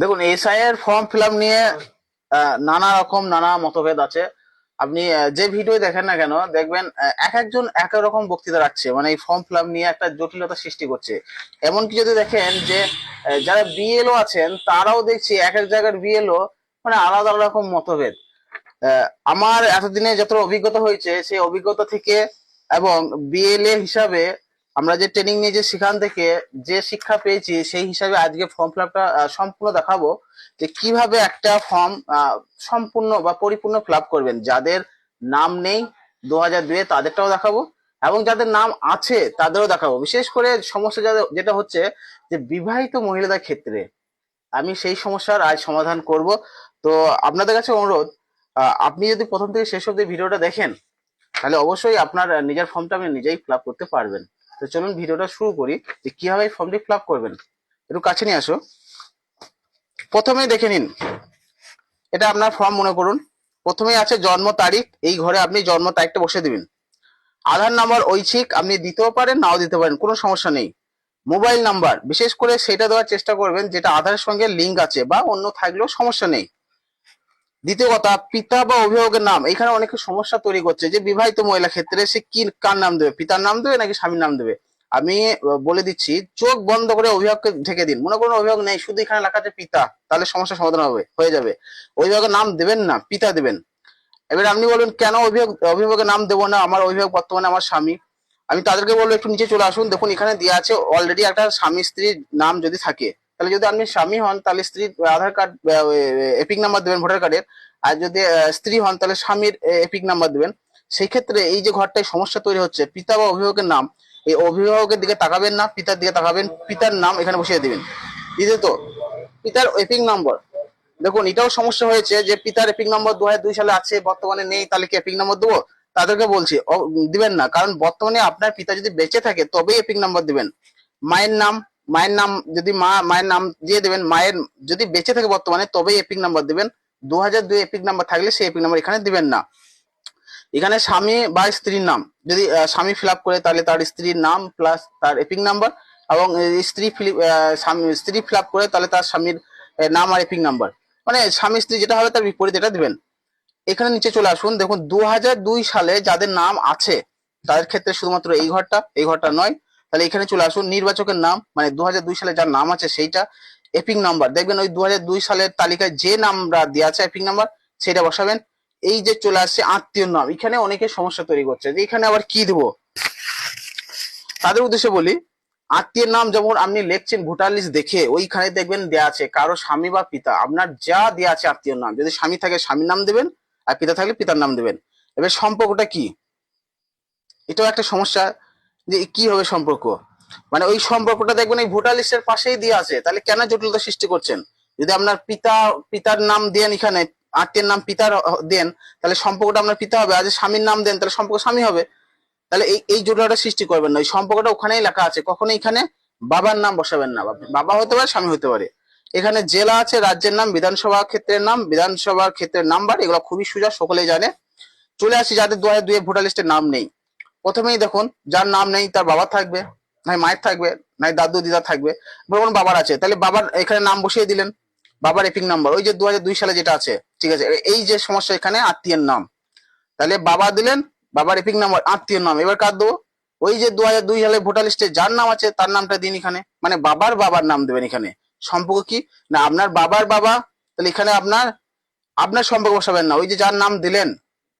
দেখুন এসআই এর form fill নিয়ে নানা রকম নানা মতভেদ আছে। আপনি যে ভিডিও দেখেন না কেন, দেখবেন এক একজন এক রকম বক্তৃতা রাখছে। মানে এই ফর্ম ফিল নিয়ে একটা জটিলতা সৃষ্টি করছে। এমনকি যদি দেখেন যে যারা বিএলও আছেন, তারাও দেখছি এক এক জায়গার বিএলও মানে আলাদা আলাদা রকম মতভেদ। আমার এতদিনে যত অভিজ্ঞতা হয়েছে, সেই অভিজ্ঞতা থেকে এবং বিএলএ হিসাবে আমরা যে ট্রেনিং নিয়েছি সেখান থেকে যে শিক্ষা পেয়েছি, সেই হিসাবে আজকে ফর্ম ফিল আপটা সম্পূর্ণ দেখাবো যে কীভাবে একটা ফর্ম সম্পূর্ণ বা পরিপূর্ণ ফিল আপ করবেন। যাদের নাম নেই দু হাজার দুয়ে তাদেরটাও দেখাবো এবং যাদের নাম আছে তাদেরও দেখাবো। বিশেষ করে সমস্যা যেটা হচ্ছে যে বিবাহিত মহিলাদের ক্ষেত্রে আমি সেই সমস্যার আজ সমাধান করব। তো আপনাদের কাছে অনুরোধ আপনি যদি প্রথম থেকে শেষ অব্দি ভিডিওটা দেখেন, তাহলে অবশ্যই আপনার নিজের ফর্মটা আপনি নিজেই ফিল করতে পারবেন। তো চলুন ভিডিওটা শুরু করি যে কীভাবে এই ফর্মটি ফিল করবেন। একটু কাছে নিয়ে আসো। প্রথমেই দেখে নিন। এটা আপনার ফর্ম মনে করুন। প্রথমেই আছে জন্ম তারিখ, এই ঘরে আপনি জন্ম তারিখটা বসে দিবেন। আধার নাম্বার, ঐচ্ছিক, আপনি দিতেও পারেন, নাও দিতে পারেন, কোনো সমস্যা নেই। মোবাইল নাম্বার, বিশেষ করে সেটা দেওয়ার চেষ্টা করবেন, যেটা আধারের সঙ্গে লিঙ্ক আছে বা অন্য থাকলেও সমস্যা নেই। দ্বিতীয় কথা, পিতা বা অভিভাবকের নাম। এখানে অনেকে সমস্যা তৈরি করছে যে বিবাহিত মহিলা ক্ষেত্রে সে কি, কার নাম দেবে? পিতার নাম দেবে নাকি স্বামীর নাম দেবে? আমি বলে দিচ্ছি, চোখ বন্ধ করে অভিভাবককে ঢেকে দিন। মনে করুন অভিভাবক নেই, শুধু এখানে লেখা আছে পিতা। তাহলে সমস্যার সমাধান হবে, হয়ে যাবে। অভিভাবকের নাম দেবেন না, পিতা দেবেন। এবার আপনি বলবেন, কেন অভিভাবক, অভিভাবকের নাম দেবো না? আমার অভিভাবক বর্তমানে আমার স্বামী। আমি তাদেরকে বলব, একটু নিচে চলে আসুন। দেখুন, এখানে দেওয়া আছে অলরেডি একটা স্বামী স্ত্রীর নাম যদি থাকে। তাহলে যদি আপনি স্বামী হন, তাহলে স্ত্রীর আধার কার্ড এপিক নাম্বার দেবেন ভোটার কার্ডের। আর যদি স্ত্রী হন, তাহলে স্বামীর এপিক নাম্বার দেবেন। সেই ক্ষেত্রে এই যে ঘরটায় সমস্যা তৈরি হচ্ছে, পিতা বা অভিভাবকের নাম, এই অভিভাবকের দিকে তাকাবেন না, পিতার দিকে তাকাবেন, পিতার নাম এখানে বসিয়ে দিবেন। তো, পিতার এপিক নম্বর। দেখুন, এটাও সমস্যা হয়েছে যে পিতার এপিক নম্বর দু দুই সালে আছে, বর্তমানে নেই, তাহলে কি এপিক নম্বর দেবো? তাদেরকে বলছি দিবেন না, কারণ বর্তমানে আপনার পিতা যদি বেঁচে থাকে, তবেই এপিক নম্বর দিবেন। মায়ের নাম মায়ের নাম যদি মা, মায়ের নাম দিয়ে দেবেন, মায়ের যদি বেঁচে থাকে বর্তমানে, তবেই এপিক নাম্বার দিবেন। দু হাজার দুই এপিক নাম্বার থাকলে সেই এপিক নাম্বার এখানে দিবেন না। এখানে স্বামী বা স্ত্রীর নাম। যদি স্বামী ফিল করে, তাহলে তার স্ত্রীর নাম প্লাস তার এপিক নাম্বার এবং স্ত্রী ফিল স্ত্রী ফিল করে, তাহলে তার স্বামীর নাম আর এপিক নাম্বার মানে স্বামী, স্ত্রী যেটা হবে, তার বিপরীত এটা দিবেন। এখানে নিচে চলে আসুন। দেখুন দু সালে যাদের নাম আছে, তাদের ক্ষেত্রে শুধুমাত্র এই ঘরটা এই ঘরটা নয় তাহলে এখানে চলে আসুন। নির্বাচকের নাম মানে দু সালে যার নাম আছে সেইটা এপিক নাম্বার দেখবেন ওই দু সালের তালিকায় যে নামটা দেওয়া আছে এপিক নাম্বার সেটা বসাবেন। এই যে চলে আসছে আত্মীয় নাম। এখানে অনেকে সমস্যা তৈরি করছে। যে এখানে আবার কি দেবো? তাদের উদ্দেশ্যে বলি, আত্মীয়ের নাম যেমন আপনি লিখছেন ভোটার লিস্ট দেখে, ওইখানে দেখবেন দেয়া আছে কারও স্বামী বা পিতা। আপনার যা দেয়া আছে আত্মীয় নাম। যদি স্বামী থাকে, স্বামীর নাম দেবেন, আর পিতা থাকলে পিতার নাম দেবেন। এবার সম্পর্কটা কি? এটাও একটা সমস্যা। যে কি হবে সম্পর্ক? মানে ওই সম্পর্কটা দেখবেন এই ভোটার লিস্টের পাশেই দিয়ে আছে। তাহলে কেন জটিলতা সৃষ্টি করছেন? যদি আপনার পিতা, পিতার নাম দেন এখানে, আত্মীয়ের নাম পিতার দেন, তাহলে সম্পর্কটা আপনার পিতা হবে। আজ স্বামীর নাম দেন, তাহলে সম্পর্ক স্বামী হবে। তাহলে এই এই জটিলতা সৃষ্টি করবেন না। ওই সম্পর্কটা ওখানেই লেখা আছে। কখনো এখানে বাবার নাম বসাবেন না। বাবা হতে পারে, স্বামী হতে পারে। এখানে জেলা আছে, রাজ্যের নাম, বিধানসভা ক্ষেত্রের নাম বিধানসভার ক্ষেত্রের নাম্বার, এগুলো খুবই সোজা, সকলেই জানে। চলে আসি, যাদের দু হাজার দুয়ে ভোটার লিস্টের নাম নেই। প্রথমেই দেখুন, যার নাম নেই, তার বাবা থাকবে, নাই মায়ের থাকবে, নাই দাদু দিদা থাকবে ধরুন বাবার আছে। তাহলে বাবার এখানে নাম বসিয়ে দিলেন, বাবার এপিক নাম্বার, ওই যে দু সালে যেটা আছে, ঠিক আছে এই যে সমস্যা এখানে, আত্মীয়ের নাম। তাহলে বাবা দিলেন, বাবার এপিক নাম্বার, আত্মীয়ের নাম। এবার কার দেবো? ওই যে দু হাজার দুই সালে ভোটার লিস্টে যার নাম আছে, তার নামটা দিন এখানে। মানে বাবার বাবার নাম দেবেন এখানে। সম্পর্ক কি? না, আপনার বাবার বাবা, তাহলে এখানে আপনার আপনার সম্পর্ক বসাবেন না। ওই যে যার নাম দিলেন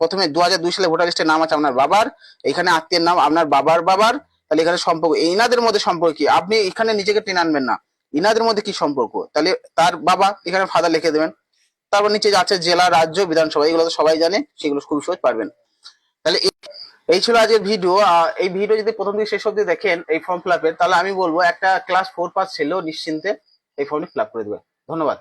প্রথমে দু হাজার দুই সালে ভোটার লিস্টে নাম আছে আপনার বাবার, এখানে আত্মীয়ের নাম আপনার বাবার বাবার, তাহলে এখানে সম্পর্ক, এই ইনাদের মধ্যে সম্পর্ক কি? আপনি এখানে নিজেকে টেনে আনবেন না। ইনাদের মধ্যে কি সম্পর্ক? তাহলে তার বাবা, এখানে ফাদার লিখে দেবেন। তারপর নিচে আছে জেলা, রাজ্য, বিধানসভা, এগুলো তো সবাই জানে, সেগুলো খুব সহজ পারবেন। তাহলে এই- ছিল আজকের ভিডিও। এই ভিডিও যদি প্রথম থেকে শেষ অব্দি দেখেন, এই ফর্ম ফিল তাহলে আমি বলব একটা ক্লাস ফোর পাস ছেলেও নিশ্চিন্তে এই ফর্মটি ফিল করে দেবে ধন্যবাদ।